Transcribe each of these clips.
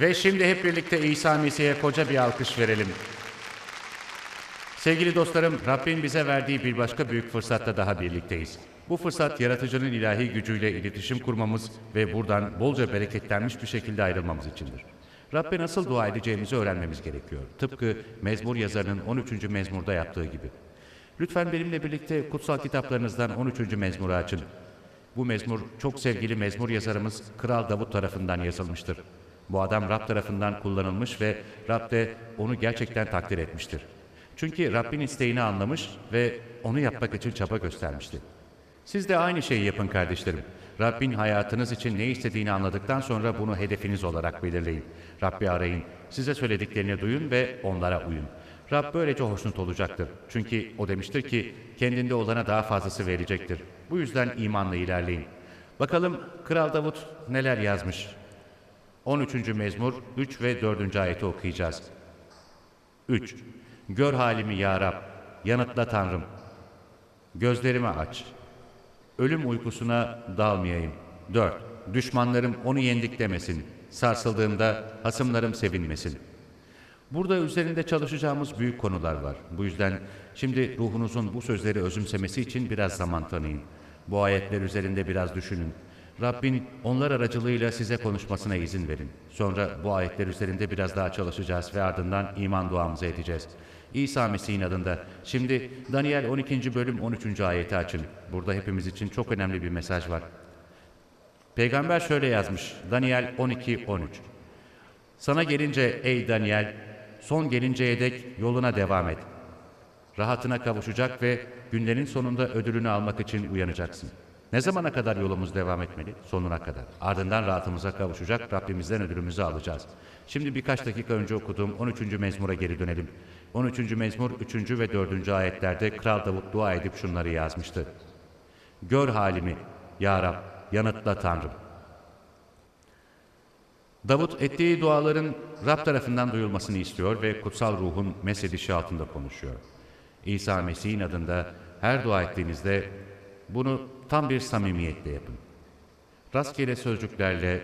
Ve şimdi hep birlikte İsa Mesih'e koca bir alkış verelim. Sevgili dostlarım, Rabbin bize verdiği bir başka büyük fırsatta daha birlikteyiz. Bu fırsat yaratıcının ilahi gücüyle iletişim kurmamız ve buradan bolca bereketlenmiş bir şekilde ayrılmamız içindir. Rabbe nasıl dua edeceğimizi öğrenmemiz gerekiyor. Tıpkı mezmur yazarının 13. mezmurda yaptığı gibi. Lütfen benimle birlikte kutsal kitaplarınızdan 13. mezmuru açın. Bu mezmur çok sevgili mezmur yazarımız Kral Davut tarafından yazılmıştır. Bu adam Rab tarafından kullanılmış ve Rab de onu gerçekten takdir etmiştir. Çünkü Rabbin isteğini anlamış ve onu yapmak için çaba göstermişti. Siz de aynı şeyi yapın kardeşlerim. Rabbin hayatınız için ne istediğini anladıktan sonra bunu hedefiniz olarak belirleyin. Rabbi arayın, size söylediklerini duyun ve onlara uyun. Rab böylece hoşnut olacaktır. Çünkü o demiştir ki kendinde olana daha fazlası verecektir. Bu yüzden imanla ilerleyin. Bakalım Kral Davut neler yazmış? 13. mezmur 3 ve 4. ayeti okuyacağız. 3. Gör halimi ya Rab, yanıtla Tanrım. Gözlerimi aç. Ölüm uykusuna dalmayayım. 4. Düşmanlarım onu yendik demesin. Sarsıldığımda hasımlarım sevinmesin. Burada üzerinde çalışacağımız büyük konular var. Bu yüzden şimdi ruhunuzun bu sözleri özümsemesi için biraz zaman tanıyın. Bu ayetler üzerinde biraz düşünün. Rabbin onlar aracılığıyla size konuşmasına izin verin. Sonra bu ayetler üzerinde biraz daha çalışacağız ve ardından iman duamızı edeceğiz. İsa Mesih'in adında. Şimdi Daniel 12. bölüm 13. ayeti açın. Burada hepimiz için çok önemli bir mesaj var. Peygamber şöyle yazmış. Daniel 12-13. Sana gelince ey Daniel, son gelinceye dek yoluna devam et. Rahatına kavuşacak ve günlerin sonunda ödülünü almak için uyanacaksın. Ne zamana kadar yolumuz devam etmeli? Sonuna kadar. Ardından rahatımıza kavuşacak, Rabbimizden ödülümüzü alacağız. Şimdi birkaç dakika önce okuduğum 13. mezmura geri dönelim. 13. mezmur 3. ve 4. ayetlerde Kral Davut dua edip şunları yazmıştı. Gör halimi, Ya Rab, yanıtla Tanrım. Davut ettiği duaların Rab tarafından duyulmasını istiyor ve kutsal ruhun mesedişi altında konuşuyor. İsa Mesih'in adında her dua ettiğinizde bunu tam bir samimiyetle yapın. Rastgele sözcüklerle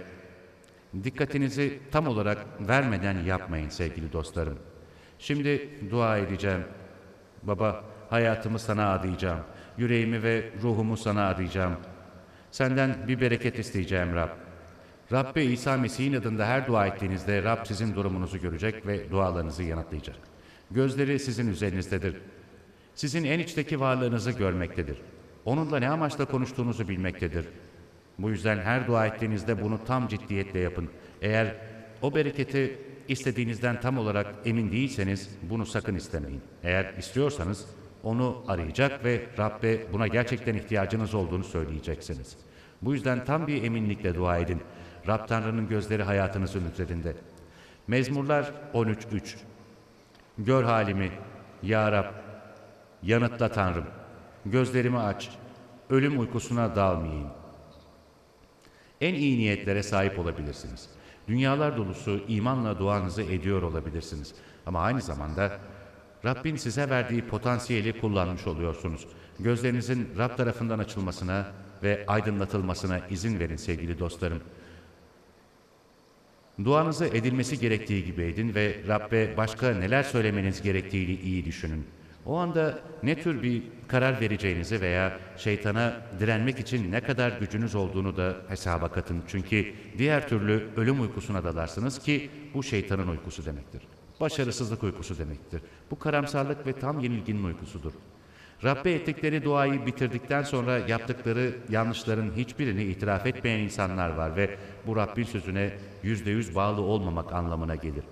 dikkatinizi tam olarak vermeden yapmayın sevgili dostlarım. Şimdi dua edeceğim. Baba, hayatımı sana adayacağım. Yüreğimi ve ruhumu sana adayacağım. Senden bir bereket isteyeceğim Rab. Rabbe İsa Mesih'in adında her dua ettiğinizde Rab sizin durumunuzu görecek ve dualarınızı yanıtlayacak. Gözleri sizin üzerinizdedir. Sizin en içteki varlığınızı görmektedir. Onunla ne amaçla konuştuğunuzu bilmektedir. Bu yüzden her dua ettiğinizde bunu tam ciddiyetle yapın. Eğer o bereketi istediğinizden tam olarak emin değilseniz bunu sakın istemeyin. Eğer istiyorsanız onu arayacak ve Rabbe buna gerçekten ihtiyacınız olduğunu söyleyeceksiniz. Bu yüzden tam bir eminlikle dua edin. Rab Tanrı'nın gözleri hayatınızın üzerinde. Mezmurlar 13.3 Gör halimi, Ya Rab, yanıtla Tanrım. Gözlerimi aç, ölüm uykusuna dalmayayım. En iyi niyetlere sahip olabilirsiniz. Dünyalar dolusu imanla duanızı ediyor olabilirsiniz. Ama aynı zamanda Rabbin size verdiği potansiyeli kullanmış oluyorsunuz. Gözlerinizin Rab tarafından açılmasına ve aydınlatılmasına izin verin sevgili dostlarım. Duanızı edilmesi gerektiği gibi edin ve Rabbe başka neler söylemeniz gerektiğini iyi düşünün. O anda ne tür bir karar vereceğinizi veya şeytana direnmek için ne kadar gücünüz olduğunu da hesaba katın. Çünkü diğer türlü ölüm uykusuna dalarsınız ki bu şeytanın uykusu demektir. Başarısızlık uykusu demektir. Bu karamsarlık ve tam yenilginin uykusudur. Rabbe ettikleri duayı bitirdikten sonra yaptıkları yanlışların hiçbirini itiraf etmeyen insanlar var ve bu Rabbin sözüne yüzde yüz bağlı olmamak anlamına gelir.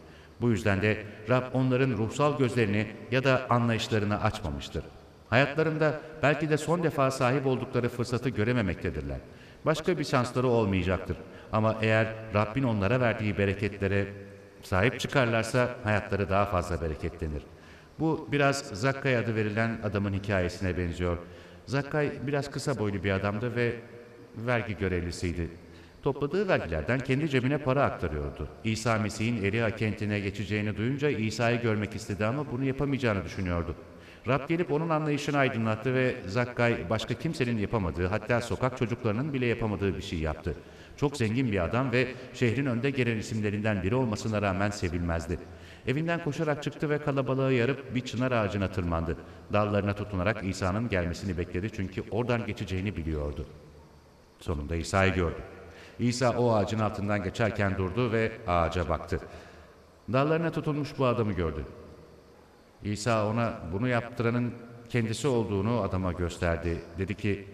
Bu yüzden de Rab onların ruhsal gözlerini ya da anlayışlarını açmamıştır. Hayatlarında belki de son defa sahip oldukları fırsatı görememektedirler. Başka bir şansları olmayacaktır. Ama eğer Rabbin onlara verdiği bereketlere sahip çıkarlarsa hayatları daha fazla bereketlenir. Bu biraz Zakkay adı verilen adamın hikayesine benziyor. Zakkay biraz kısa boylu bir adamdı ve vergi görevlisiydi. Topladığı vergilerden kendi cebine para aktarıyordu. İsa Mesih'in Eriha kentine geçeceğini duyunca İsa'yı görmek istedi ama bunu yapamayacağını düşünüyordu. Rab gelip onun anlayışını aydınlattı ve Zakkay başka kimsenin yapamadığı hatta sokak çocuklarının bile yapamadığı bir şey yaptı. Çok zengin bir adam ve şehrin önde gelen isimlerinden biri olmasına rağmen sevilmezdi. Evinden koşarak çıktı ve kalabalığı yarıp bir çınar ağacına tırmandı. Dallarına tutunarak İsa'nın gelmesini bekledi çünkü oradan geçeceğini biliyordu. Sonunda İsa'yı gördü. İsa o ağacın altından geçerken durdu ve ağaca baktı. Dallarına tutulmuş bu adamı gördü. İsa ona bunu yaptıranın kendisi olduğunu adama gösterdi. Dedi ki,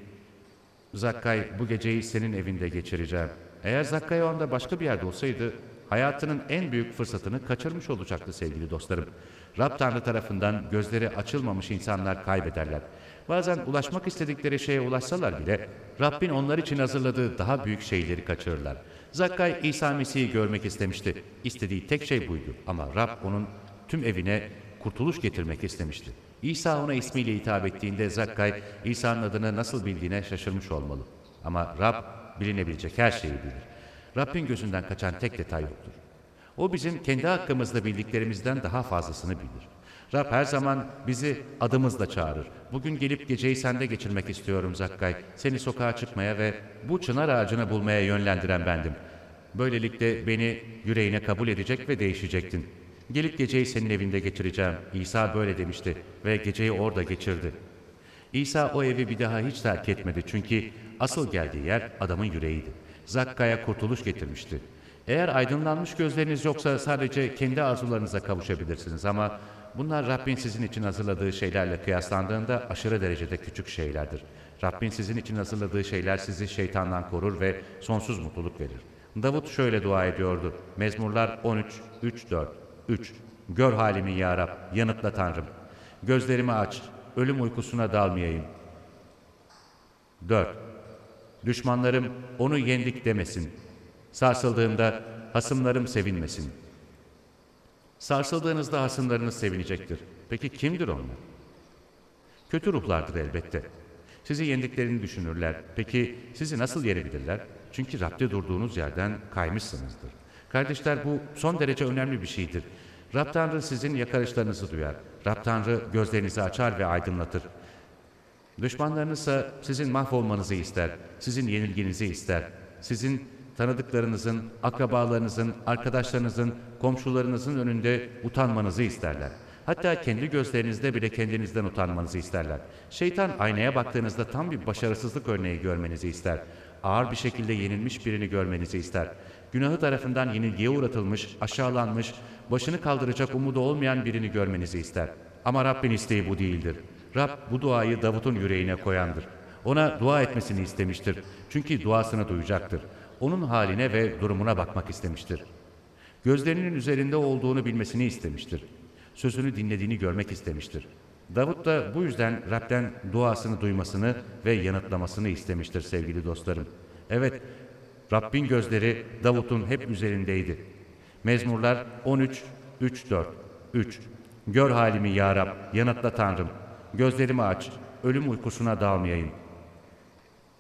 Zakkay bu geceyi senin evinde geçireceğim. Eğer Zakkay o anda başka bir yerde olsaydı, hayatının en büyük fırsatını kaçırmış olacaktı sevgili dostlarım. Rab Tanrı tarafından gözleri açılmamış insanlar kaybederler. Bazen ulaşmak istedikleri şeye ulaşsalar bile, Rabbin onlar için hazırladığı daha büyük şeyleri kaçırırlar. Zakkay İsa Mesih'i görmek istemişti. İstediği tek şey buydu ama Rab onun tüm evine kurtuluş getirmek istemişti. İsa ona ismiyle hitap ettiğinde Zakkay, İsa'nın adını nasıl bildiğine şaşırmış olmalı. Ama Rab bilinebilecek her şeyi bilir. Rabbin gözünden kaçan tek detay yoktur. O bizim kendi hakkımızda bildiklerimizden daha fazlasını bilir. Rab her zaman bizi adımızla çağırır. Bugün gelip geceyi sende geçirmek istiyorum Zakkay. Seni sokağa çıkmaya ve bu çınar ağacını bulmaya yönlendiren bendim. Böylelikle beni yüreğine kabul edecek ve değişecektin. Gelip geceyi senin evinde geçireceğim. İsa böyle demişti ve geceyi orada geçirdi. İsa o evi bir daha hiç terk etmedi çünkü asıl geldiği yer adamın yüreğiydi. Zakka'ya kurtuluş getirmişti. Eğer aydınlanmış gözleriniz yoksa sadece kendi arzularınıza kavuşabilirsiniz ama bunlar Rabbin sizin için hazırladığı şeylerle kıyaslandığında aşırı derecede küçük şeylerdir. Rabbin sizin için hazırladığı şeyler sizi şeytandan korur ve sonsuz mutluluk verir. Davut şöyle dua ediyordu. Mezmurlar 13, 3, 4, 3. Gör halimi ya Rab, yanıtla Tanrım. Gözlerimi aç, ölüm uykusuna dalmayayım. 4. Düşmanlarım onu yendik demesin. Sarsıldığımda hasımlarım sevinmesin. Sarsıldığınızda hasımlarınız sevinecektir. Peki kimdir onlar? Kötü ruhlardır elbette. Sizi yendiklerini düşünürler. Peki sizi nasıl yenebilirler? Çünkü Rab'de durduğunuz yerden kaymışsınızdır. Kardeşler bu son derece önemli bir şeydir. Rab Tanrı sizin yakarışlarınızı duyar. Rab Tanrı gözlerinizi açar ve aydınlatır. Düşmanlarınızsa sizin mahvolmanızı ister, sizin yenilginizi ister. Sizin tanıdıklarınızın, akrabalarınızın, arkadaşlarınızın, komşularınızın önünde utanmanızı isterler. Hatta kendi gözlerinizde bile kendinizden utanmanızı isterler. Şeytan aynaya baktığınızda tam bir başarısızlık örneği görmenizi ister. Ağır bir şekilde yenilmiş birini görmenizi ister. Günahı tarafından yenilgiye uğratılmış, aşağılanmış, başını kaldıracak umudu olmayan birini görmenizi ister. Ama Rabbin isteği bu değildir. Rab bu duayı Davut'un yüreğine koyandır. Ona dua etmesini istemiştir. Çünkü duasını duyacaktır. Onun haline ve durumuna bakmak istemiştir. Gözlerinin üzerinde olduğunu bilmesini istemiştir. Sözünü dinlediğini görmek istemiştir. Davut da bu yüzden Rab'den duasını duymasını ve yanıtlamasını istemiştir sevgili dostlarım. Evet, Rabbin gözleri Davut'un hep üzerindeydi. Mezmurlar 13, 3, 4, 3. Gör halimi ya Rab, yanıtla Tanrım. Gözlerimi aç, ölüm uykusuna dalmayayım.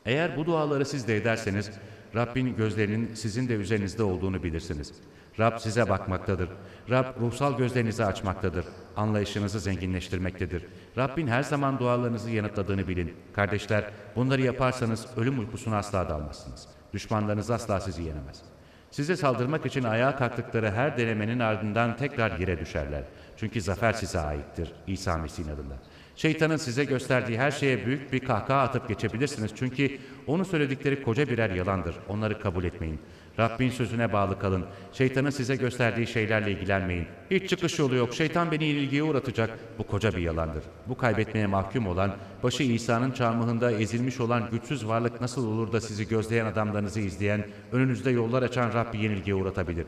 Eğer bu duaları siz de ederseniz, Rabbin gözlerinin sizin de üzerinizde olduğunu bilirsiniz. Rab size bakmaktadır. Rab ruhsal gözlerinizi açmaktadır. Anlayışınızı zenginleştirmektedir. Rabbin her zaman dualarınızı yanıtladığını bilin. Kardeşler, bunları yaparsanız ölüm uykusuna asla dalmazsınız. Düşmanlarınız asla sizi yenemez. Size saldırmak için ayağa kalktıkları her denemenin ardından tekrar yere düşerler. Çünkü zafer size aittir İsa Mesih'in adında. Şeytanın size gösterdiği her şeye büyük bir kahkaha atıp geçebilirsiniz. Çünkü onu söyledikleri koca birer yalandır. Onları kabul etmeyin. Rabbin sözüne bağlı kalın. Şeytanın size gösterdiği şeylerle ilgilenmeyin. Hiç çıkış yolu yok. Şeytan beni ilgiye uğratacak. Bu koca bir yalandır. Bu kaybetmeye mahkum olan, başı İsa'nın çarmıhında ezilmiş olan güçsüz varlık nasıl olur da sizi gözleyen adamlarınızı izleyen, önünüzde yollar açan Rabbi yenilgiye uğratabilir.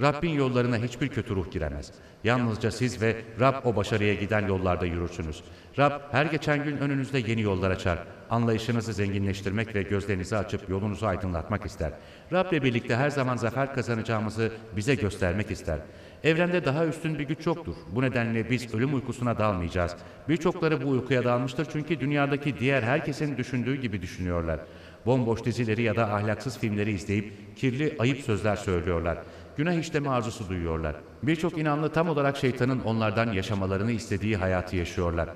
Rabbin yollarına hiçbir kötü ruh giremez. Yalnızca siz ve Rab o başarıya giden yollarda yürürsünüz. Rab her geçen gün önünüzde yeni yollar açar. Anlayışınızı zenginleştirmek ve gözlerinizi açıp yolunuzu aydınlatmak ister. Rab'le birlikte her zaman zafer kazanacağımızı bize göstermek ister. Evrende daha üstün bir güç yoktur. Bu nedenle biz ölüm uykusuna dalmayacağız. Birçokları bu uykuya dalmıştır çünkü dünyadaki diğer herkesin düşündüğü gibi düşünüyorlar. Bomboş dizileri ya da ahlaksız filmleri izleyip kirli, ayıp sözler söylüyorlar. Günah işleme arzusu duyuyorlar. Birçok inanlı tam olarak şeytanın onlardan yaşamalarını istediği hayatı yaşıyorlar.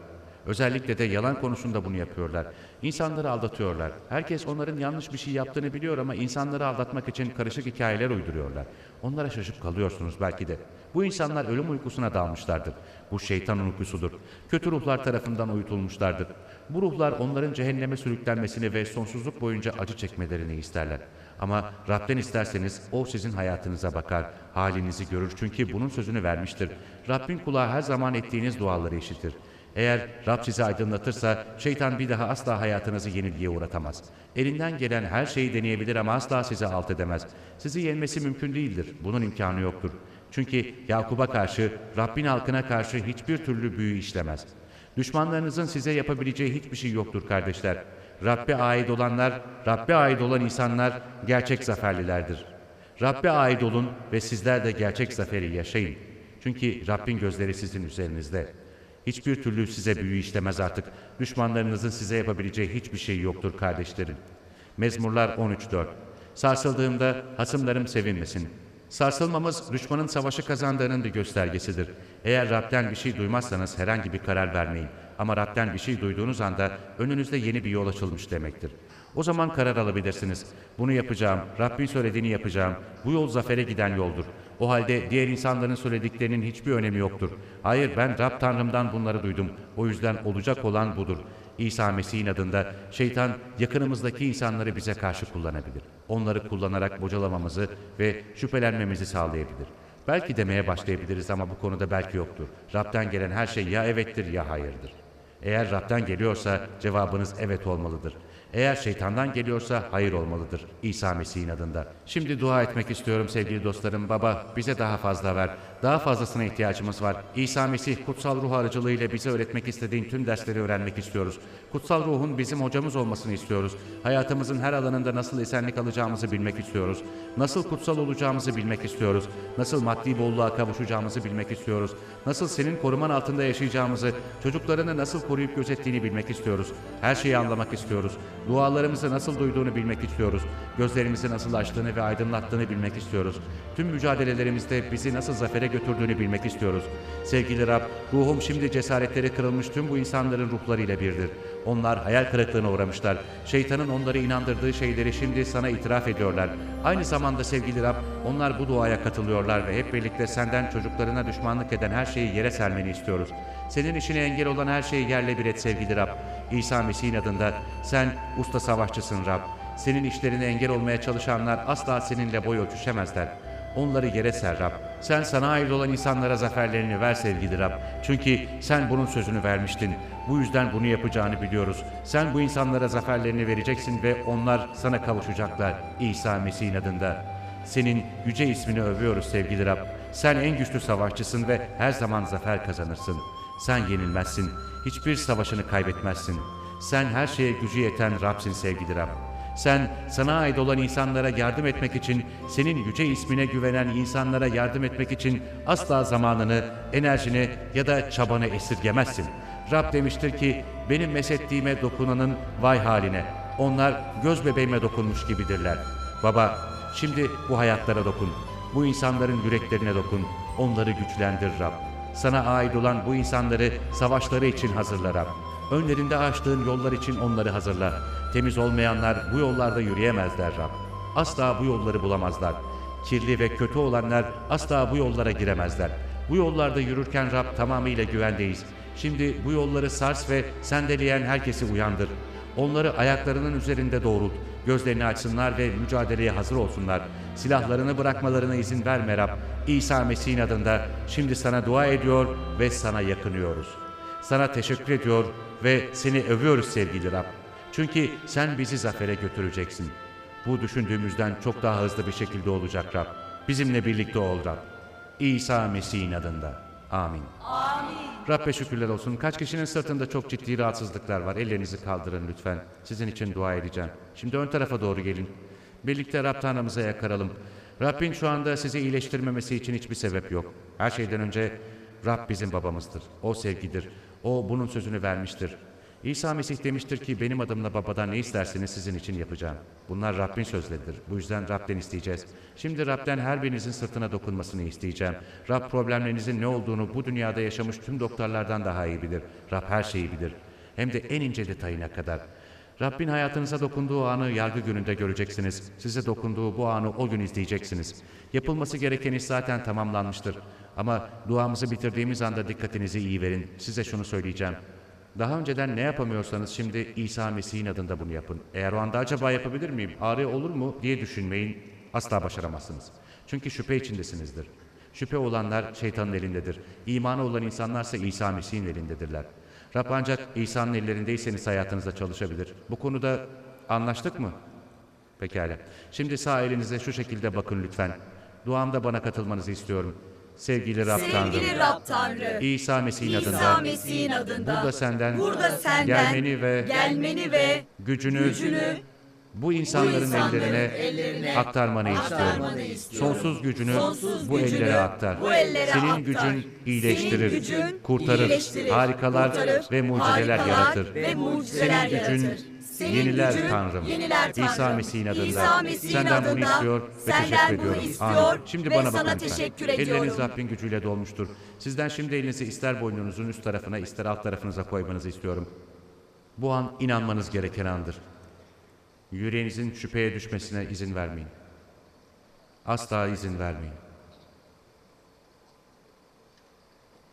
Özellikle de yalan konusunda bunu yapıyorlar. İnsanları aldatıyorlar. Herkes onların yanlış bir şey yaptığını biliyor ama insanları aldatmak için karışık hikayeler uyduruyorlar. Onlara şaşıp kalıyorsunuz belki de. Bu insanlar ölüm uykusuna dalmışlardır. Bu şeytan uykusudur. Kötü ruhlar tarafından uyutulmuşlardır. Bu ruhlar onların cehenneme sürüklenmesini ve sonsuzluk boyunca acı çekmelerini isterler. Ama Rab'den isterseniz o sizin hayatınıza bakar, halinizi görür çünkü bunun sözünü vermiştir. Rabbin kulağı her zaman ettiğiniz duaları işitir. Eğer Rab sizi aydınlatırsa şeytan bir daha asla hayatınızı yenilgiye uğratamaz. Elinden gelen her şeyi deneyebilir ama asla sizi alt edemez. Sizi yenmesi mümkün değildir. Bunun imkanı yoktur. Çünkü Yakub'a karşı, Rabbin halkına karşı hiçbir türlü büyü işlemez. Düşmanlarınızın size yapabileceği hiçbir şey yoktur kardeşler. Rabbe ait olanlar, Rabbe ait olan insanlar gerçek zaferlilerdir. Rabbe ait olun ve sizler de gerçek zaferi yaşayın. Çünkü Rabbin gözleri sizin üzerinizde. Hiçbir türlü size büyü işlemez artık. Düşmanlarınızın size yapabileceği hiçbir şey yoktur kardeşlerim. Mezmurlar 13.4 Sarsıldığımda hasımlarım sevinmesin. Sarsılmamız düşmanın savaşı kazandığının bir göstergesidir. Eğer Rab'den bir şey duymazsanız herhangi bir karar vermeyin. Ama Rab'den bir şey duyduğunuz anda önünüzde yeni bir yol açılmış demektir. O zaman karar alabilirsiniz. Bunu yapacağım, Rabbin söylediğini yapacağım. Bu yol zafere giden yoldur. O halde diğer insanların söylediklerinin hiçbir önemi yoktur. Hayır ben Rab Tanrım'dan bunları duydum. O yüzden olacak olan budur. İsa Mesih'in adında şeytan yakınımızdaki insanları bize karşı kullanabilir. Onları kullanarak bocalamamızı ve şüphelenmemizi sağlayabilir. Belki demeye başlayabiliriz ama bu konuda belki yoktur. Rab'den gelen her şey ya evettir ya hayırdır. Eğer Rab'den geliyorsa cevabınız evet olmalıdır. Eğer şeytandan geliyorsa hayır olmalıdır. İsa Mesih'in adında. Şimdi dua etmek istiyorum sevgili dostlarım. Baba bize daha fazla ver. Daha fazlasına ihtiyacımız var. İsa Mesih kutsal ruh aracılığıyla bize öğretmek istediğin tüm dersleri öğrenmek istiyoruz. Kutsal ruhun bizim hocamız olmasını istiyoruz. Hayatımızın her alanında nasıl esenlik alacağımızı bilmek istiyoruz. Nasıl kutsal olacağımızı bilmek istiyoruz. Nasıl maddi bolluğa kavuşacağımızı bilmek istiyoruz. Nasıl senin koruman altında yaşayacağımızı, çocuklarını nasıl koruyup gözettiğini bilmek istiyoruz. Her şeyi anlamak istiyoruz. Dualarımızı nasıl duyduğunu bilmek istiyoruz. Gözlerimizi nasıl açtığını ve aydınlattığını bilmek istiyoruz. Tüm mücadelelerimizde bizi nasıl zafere götürdüğünü bilmek istiyoruz. Sevgili Rab, ruhum şimdi cesaretleri kırılmış tüm bu insanların ruhlarıyla birdir. Onlar hayal kırıklığına uğramışlar. Şeytanın onları inandırdığı şeyleri şimdi sana itiraf ediyorlar. Aynı zamanda sevgili Rab, onlar bu duaya katılıyorlar ve hep birlikte senden çocuklarına düşmanlık eden her şeyi yere sermeni istiyoruz. Senin işine engel olan her şeyi yerle bir et sevgili Rab. İsa Mesih'in adında sen usta savaşçısın Rab. Senin işlerine engel olmaya çalışanlar asla seninle boy ölçüşemezler. Onları yere ser Rab. Sen sana ait olan insanlara zaferlerini ver sevgili Rab. Çünkü sen bunun sözünü vermiştin. Bu yüzden bunu yapacağını biliyoruz. Sen bu insanlara zaferlerini vereceksin ve onlar sana kavuşacaklar. İsa Mesih'in adında. Senin yüce ismini övüyoruz sevgili Rab. Sen en güçlü savaşçısın ve her zaman zafer kazanırsın. Sen yenilmezsin. Hiçbir savaşını kaybetmezsin. Sen her şeye gücü yeten Rabsin sevgili Rab. Sen sana ait olan insanlara yardım etmek için, senin yüce ismine güvenen insanlara yardım etmek için asla zamanını, enerjini ya da çabanı esirgemezsin. Rab demiştir ki, benim mesettiğime dokunanın vay haline. Onlar göz bebeğime dokunmuş gibidirler. Baba, şimdi bu hayatlara dokun. Bu insanların yüreklerine dokun. Onları güçlendir Rab. Sana ait olan bu insanları savaşları için hazırla Rab. Önlerinde açtığın yollar için onları hazırla. Temiz olmayanlar bu yollarda yürüyemezler Rab. Asla bu yolları bulamazlar. Kirli ve kötü olanlar asla bu yollara giremezler. Bu yollarda yürürken Rab tamamıyla güvendeyiz. Şimdi bu yolları sars ve sendeleyen herkesi uyandır. Onları ayaklarının üzerinde doğrult. Gözlerini açsınlar ve mücadeleye hazır olsunlar. Silahlarını bırakmalarına izin verme Rab. İsa Mesih'in adında şimdi sana dua ediyor ve sana yakınıyoruz. Sana teşekkür ediyor ve seni övüyoruz sevgili Rab. Çünkü sen bizi zafere götüreceksin. Bu düşündüğümüzden çok daha hızlı bir şekilde olacak Rab. Bizimle birlikte ol Rab. İsa Mesih'in adında. Amin. Rabbe şükürler olsun. Kaç kişinin sırtında çok ciddi rahatsızlıklar var. Ellerinizi kaldırın lütfen. Sizin için dua edeceğim. Şimdi ön tarafa doğru gelin. Birlikte Rab Tanrımıza yakaralım. Rabbin şu anda sizi iyileştirmemesi için hiçbir sebep yok. Her şeyden önce Rab bizim babamızdır. O sevgidir. O bunun sözünü vermiştir. İsa Mesih demiştir ki benim adımla babadan ne isterseniz sizin için yapacağım. Bunlar Rabbin sözleridir. Bu yüzden Rab'den isteyeceğiz. Şimdi Rab'den her birinizin sırtına dokunmasını isteyeceğim. Rab problemlerinizin ne olduğunu bu dünyada yaşamış tüm doktorlardan daha iyi bilir. Rab her şeyi bilir. Hem de en ince detayına kadar. Rabbin hayatınıza dokunduğu anı yargı gününde göreceksiniz. Size dokunduğu bu anı o gün izleyeceksiniz. Yapılması gereken iş zaten tamamlanmıştır. Ama duamızı bitirdiğimiz anda dikkatinizi iyi verin. Size şunu söyleyeceğim. Daha önceden ne yapamıyorsanız şimdi İsa Mesih'in adında bunu yapın. Eğer o anda acaba yapabilir miyim, ağrı olur mu diye düşünmeyin. Asla başaramazsınız. Çünkü şüphe içindesinizdir. Şüphe olanlar şeytanın elindedir. İmanı olan insanlarsa İsa Mesih'in elindedirler. Rab ancak İsa'nın ellerindeyseniz hayatınızda çalışabilir. Bu konuda anlaştık mı? Pekala. Şimdi sağ elinize şu şekilde bakın lütfen. Duamda bana katılmanızı istiyorum. Sevgili Rab Tanrım. Sevgili Rab Tanrı, İsa Mesih'in İsa adında. Mesih'in adında Burada senden, burada senden gelmeni ve gelmeni ve gücünü, gücünü bu insanların, insanların ellerine, ellerine aktarmanı istiyorum. aktarmanı istiyorum. Sonsuz gücünü Sonsuz bu gücünü ellere aktar. bu ellere Senin aktar. gücün iyileştirir, Senin gücün kurtarır, iyileştirir, harikalar kurtarır, ve mucizeler harikalar yaratır. ve mucizeler Senin gücün yaratır. Senin yeniler gücün Tanrım. yeniler Tanrım. İsa Mesih'in adında. İsa Mesih'in Senden bunu adında istiyor ve senden teşekkür bunu ediyorum. istiyor Amin. Şimdi ve bana sana bakın lütfen. teşekkür Elleriniz ediyorum. Rabbin gücüyle dolmuştur. Sizden şimdi elinizi ister boynunuzun üst tarafına ister alt tarafınıza koymanızı istiyorum. Bu an inanmanız gereken andır. Yüreğinizin şüpheye düşmesine izin vermeyin. Asla izin vermeyin.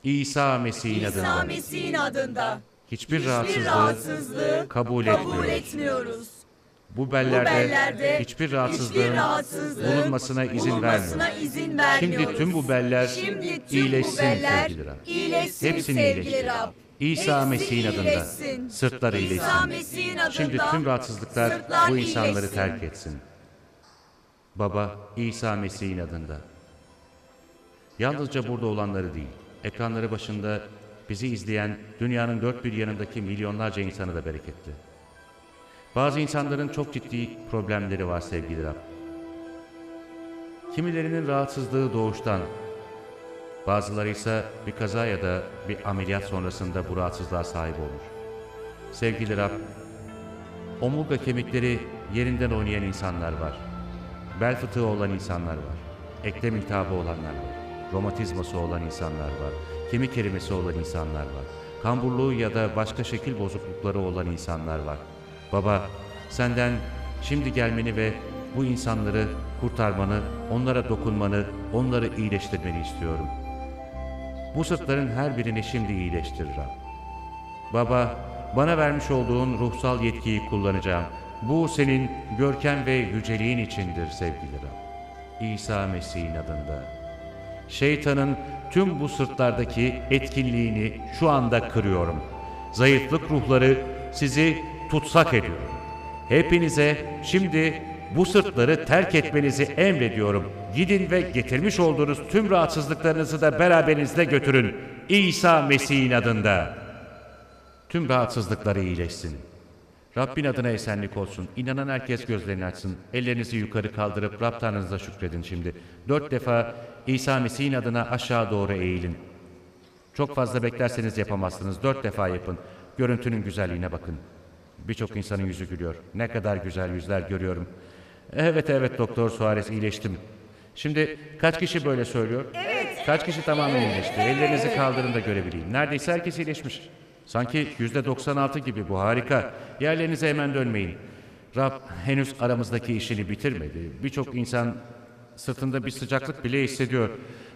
İsa Mesih'in İsa adında Mesih'in adında hiçbir hiçbir rahatsızlığı rahatsızlığı kabul kabul etmiyoruz. Bu Bu bellerde bellerde hiçbir rahatsızlığın rahatsızlığın bulunmasına izin bulunmasına vermiyoruz. izin vermiyoruz. Şimdi tüm bu beller Şimdi tüm iyileşsin bu beller sevgili Rab. iyileşsin Hepsini sevgili iyileştir. Rab. İsa Mesih'in adında iyileşsin. sırtlar İsa iyileşsin. Adında Şimdi tüm rahatsızlıklar sırtlar bu insanları iyileşsin. terk etsin. Baba İsa Mesih'in adında. Yalnızca burada olanları değil, ekranları başında bizi izleyen dünyanın dört bir yanındaki milyonlarca insanı da bereketli. Bazı insanların çok ciddi problemleri var sevgili Rab. Kimilerinin rahatsızlığı doğuştan, bazıları ise bir kaza ya da bir ameliyat sonrasında bu rahatsızlığa sahip olmuş. Sevgili Rab, omurga kemikleri yerinden oynayan insanlar var. Bel fıtığı olan insanlar var. Eklem iltihabı olanlar var. Romatizması olan insanlar var. Kemik erimesi olan insanlar var. Kamburluğu ya da başka şekil bozuklukları olan insanlar var. Baba, senden şimdi gelmeni ve bu insanları kurtarmanı, onlara dokunmanı, onları iyileştirmeni istiyorum. Bu sırtların her birini şimdi iyileştir Rab. Baba, bana vermiş olduğun ruhsal yetkiyi kullanacağım. Bu senin görkem ve yüceliğin içindir sevgili Rab. İsa Mesih'in adında. Şeytanın tüm bu sırtlardaki etkinliğini şu anda kırıyorum. Zayıflık ruhları sizi tutsak ediyorum. Hepinize şimdi bu sırtları terk etmenizi emrediyorum. Gidin ve getirmiş olduğunuz tüm rahatsızlıklarınızı da beraberinizle götürün. İsa Mesih'in adında. Tüm rahatsızlıkları iyileşsin. Rabbin adına esenlik olsun. İnanan herkes gözlerini açsın. Ellerinizi yukarı kaldırıp Rab Tanrınıza şükredin şimdi. Dört defa İsa Mesih'in adına aşağı doğru eğilin. Çok fazla beklerseniz yapamazsınız. Dört defa yapın. Görüntünün güzelliğine bakın. Birçok insanın yüzü gülüyor. Ne kadar güzel yüzler görüyorum. Evet evet Doktor Suarez iyileştim. Şimdi kaç kişi böyle söylüyor? Evet. Kaç kişi tamamen iyileşti? Ellerinizi kaldırın da görebileyim. Neredeyse herkes iyileşmiş. Sanki yüzde 96 gibi bu harika. Yerlerinize hemen dönmeyin. Rab henüz aramızdaki işini bitirmedi. Birçok insan sırtında bir sıcaklık bile hissediyor.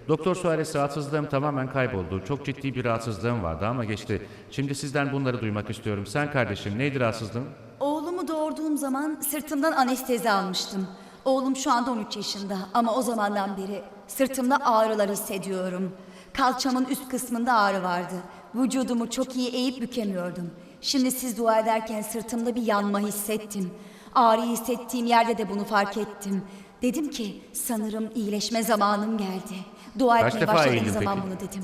Doktor Suarez rahatsızlığım tamamen kayboldu. Çok ciddi bir rahatsızlığım vardı ama geçti. Şimdi sizden bunları duymak istiyorum. Sen kardeşim neydi rahatsızlığın? Oğlumu doğurduğum zaman sırtımdan anestezi almıştım. Oğlum şu anda 13 yaşında ama o zamandan beri sırtımda ağrılar hissediyorum. Kalçamın üst kısmında ağrı vardı. Vücudumu çok iyi eğip bükemiyordum. Şimdi siz dua ederken sırtımda bir yanma hissettim. Ağrıyı hissettiğim yerde de bunu fark ettim. Dedim ki sanırım iyileşme zamanım geldi. Dua Kaç etmeye defa başladığım eğildin zaman peki? bunu dedim.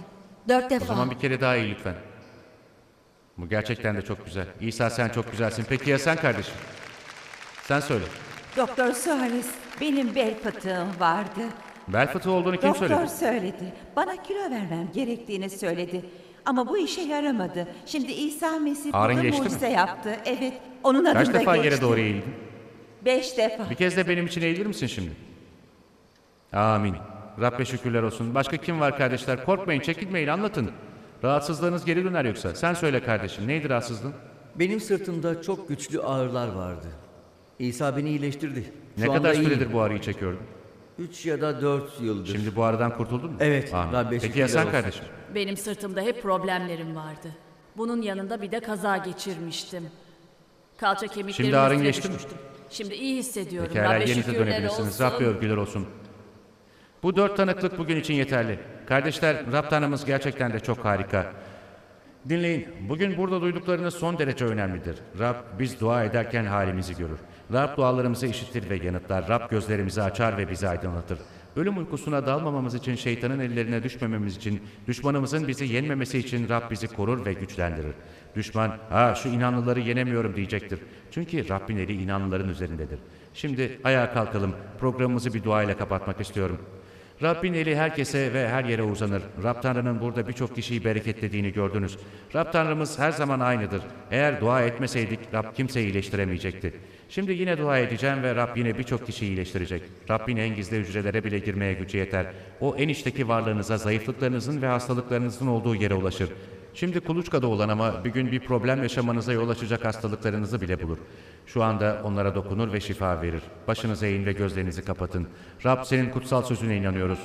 Dört O defa. zaman bir kere daha iyi lütfen. Bu gerçekten de çok güzel. İsa sen çok güzelsin. Peki ya sen kardeşim? Sen söyle. Doktor Suarez, benim bel fıtığım vardı. Bel fıtığı olduğunu kim Doktor söyledi? söyledi. Bana kilo vermem gerektiğini söyledi. Ama bu işe yaramadı. Şimdi İsa Mesih Ağrın burada geçti mi? mucize yaptı. Evet, onun adında Kaç defa geçti. yere doğru eğildin? Beş defa. Bir kez de benim için eğilir misin şimdi? Amin. Rabbe şükürler olsun. Başka kim var kardeşler? Korkmayın, çekinmeyin, anlatın. Rahatsızlığınız geri döner yoksa. Sen söyle kardeşim, neydi rahatsızlığın? Benim sırtımda çok güçlü ağrılar vardı. İsa beni iyileştirdi. Ne Şu kadar anda iyiyim. süredir bu ağrıyı çekiyordun? Üç ya da dört yıldır. Şimdi bu ağrıdan kurtuldun mu? Evet, Amin. Rabbe Peki şükürler ya sen olsun. kardeşim? Benim sırtımda hep problemlerim vardı. Bunun yanında bir de kaza geçirmiştim. Kalça kemiklerim Şimdi ağrın üstüne geçti mi? düşmüştüm. Şimdi iyi hissediyorum. Pekala Rabbe yerinize şükürler dönebilirsiniz. olsun. Rabbe övgüler olsun. Bu dört tanıklık bugün için yeterli. Kardeşler, Rab tanrımız gerçekten de çok harika. Dinleyin, bugün burada duyduklarınız son derece önemlidir. Rab biz dua ederken halimizi görür. Rab dualarımızı işitir ve yanıtlar. Rab gözlerimizi açar ve bizi aydınlatır. Ölüm uykusuna dalmamamız için, şeytanın ellerine düşmememiz için, düşmanımızın bizi yenmemesi için Rab bizi korur ve güçlendirir. Düşman, ha şu inanlıları yenemiyorum diyecektir. Çünkü Rabbin eli inanlıların üzerindedir. Şimdi ayağa kalkalım. Programımızı bir dua ile kapatmak istiyorum. Rabbin eli herkese ve her yere uzanır. Rab Tanrı'nın burada birçok kişiyi bereketlediğini gördünüz. Rab Tanrımız her zaman aynıdır. Eğer dua etmeseydik Rab kimseyi iyileştiremeyecekti. Şimdi yine dua edeceğim ve Rab yine birçok kişiyi iyileştirecek. Rabbin en gizli hücrelere bile girmeye gücü yeter. O en içteki varlığınıza, zayıflıklarınızın ve hastalıklarınızın olduğu yere ulaşır. Şimdi kuluçkada olan ama bir gün bir problem yaşamanıza yol açacak hastalıklarınızı bile bulur. Şu anda onlara dokunur ve şifa verir. Başınızı eğin ve gözlerinizi kapatın. Rab senin kutsal sözüne inanıyoruz.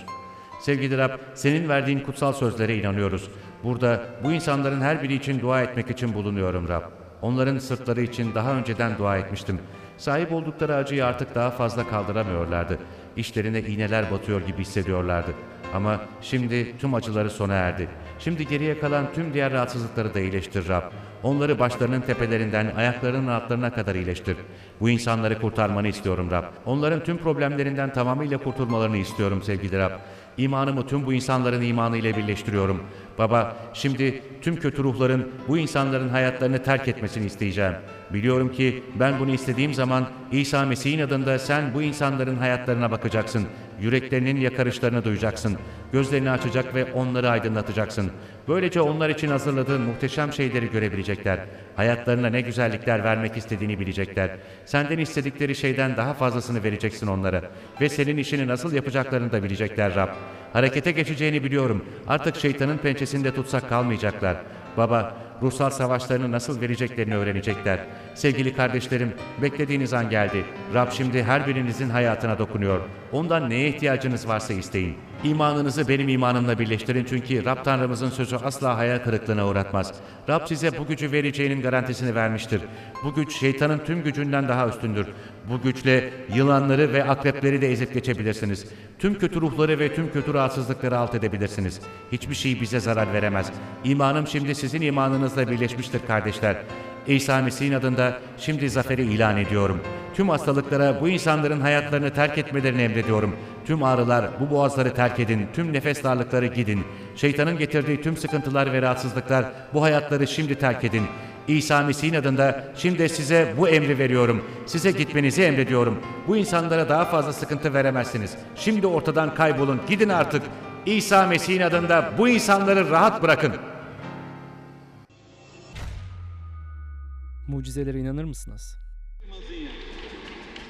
Sevgili Rab, senin verdiğin kutsal sözlere inanıyoruz. Burada bu insanların her biri için dua etmek için bulunuyorum Rab. Onların sırtları için daha önceden dua etmiştim. Sahip oldukları acıyı artık daha fazla kaldıramıyorlardı. İşlerine iğneler batıyor gibi hissediyorlardı. Ama şimdi tüm acıları sona erdi. Şimdi geriye kalan tüm diğer rahatsızlıkları da iyileştir Rab. Onları başlarının tepelerinden ayaklarının altlarına kadar iyileştir. Bu insanları kurtarmanı istiyorum Rab. Onların tüm problemlerinden tamamıyla kurtulmalarını istiyorum sevgili Rab. İmanımı tüm bu insanların imanı ile birleştiriyorum. Baba, şimdi tüm kötü ruhların bu insanların hayatlarını terk etmesini isteyeceğim. Biliyorum ki ben bunu istediğim zaman İsa Mesih'in adında sen bu insanların hayatlarına bakacaksın. Yüreklerinin yakarışlarını duyacaksın. Gözlerini açacak ve onları aydınlatacaksın. Böylece onlar için hazırladığın muhteşem şeyleri görebilecekler. Hayatlarına ne güzellikler vermek istediğini bilecekler. Senden istedikleri şeyden daha fazlasını vereceksin onlara. Ve senin işini nasıl yapacaklarını da bilecekler Rab. Harekete geçeceğini biliyorum. Artık şeytanın pençesinde tutsak kalmayacaklar. Baba, ruhsal savaşlarını nasıl vereceklerini öğrenecekler. Sevgili kardeşlerim, beklediğiniz an geldi. Rab şimdi her birinizin hayatına dokunuyor. Ondan neye ihtiyacınız varsa isteyin. İmanınızı benim imanımla birleştirin çünkü Rab Tanrımızın sözü asla hayal kırıklığına uğratmaz. Rab size bu gücü vereceğinin garantisini vermiştir. Bu güç şeytanın tüm gücünden daha üstündür. Bu güçle yılanları ve akrepleri de ezip geçebilirsiniz. Tüm kötü ruhları ve tüm kötü rahatsızlıkları alt edebilirsiniz. Hiçbir şey bize zarar veremez. İmanım şimdi sizin imanınızla birleşmiştir kardeşler. İsa Mesih'in adında şimdi zaferi ilan ediyorum. Tüm hastalıklara bu insanların hayatlarını terk etmelerini emrediyorum. Tüm ağrılar bu boğazları terk edin. Tüm nefes darlıkları gidin. Şeytanın getirdiği tüm sıkıntılar ve rahatsızlıklar bu hayatları şimdi terk edin. İsa Mesih'in adında şimdi size bu emri veriyorum. Size gitmenizi emrediyorum. Bu insanlara daha fazla sıkıntı veremezsiniz. Şimdi ortadan kaybolun. Gidin artık. İsa Mesih'in adında bu insanları rahat bırakın. Mucizelere inanır mısınız?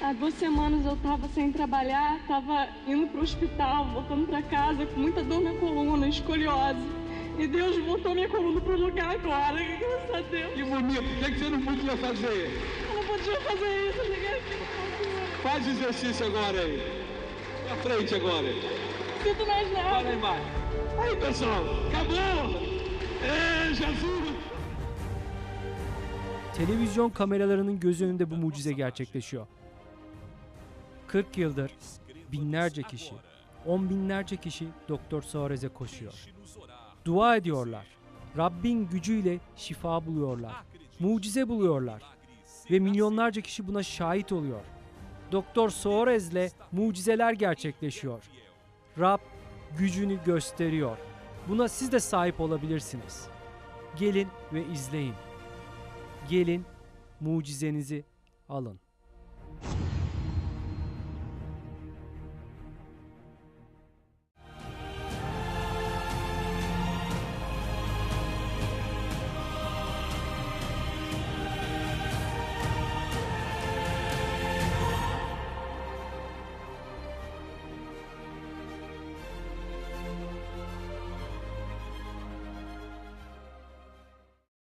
Há duas semanas eu estava sem trabalhar, estava indo para o hospital, voltando para casa com muita dor na coluna, escoliose. E Deus voltou minha coluna para o lugar agora, graças a Deus. Que bonito, o que, é que você não podia fazer? Eu não podia fazer isso, cheguei aqui no. Faz exercício agora aí. Pra frente agora. Sinto mais nada. aí embaixo. Aí, pessoal, acabou! É, Jesus! Televizyon kameralarının göz önünde bu mucize gerçekleşiyor. 40 yıldır binlerce kişi, on binlerce kişi Doktor Suarez'e koşuyor. Dua ediyorlar. Rabbin gücüyle şifa buluyorlar. Mucize buluyorlar. Ve milyonlarca kişi buna şahit oluyor. Doktor Suarez'le mucizeler gerçekleşiyor. Rab gücünü gösteriyor. Buna siz de sahip olabilirsiniz. Gelin ve izleyin. Gelin mucizenizi alın.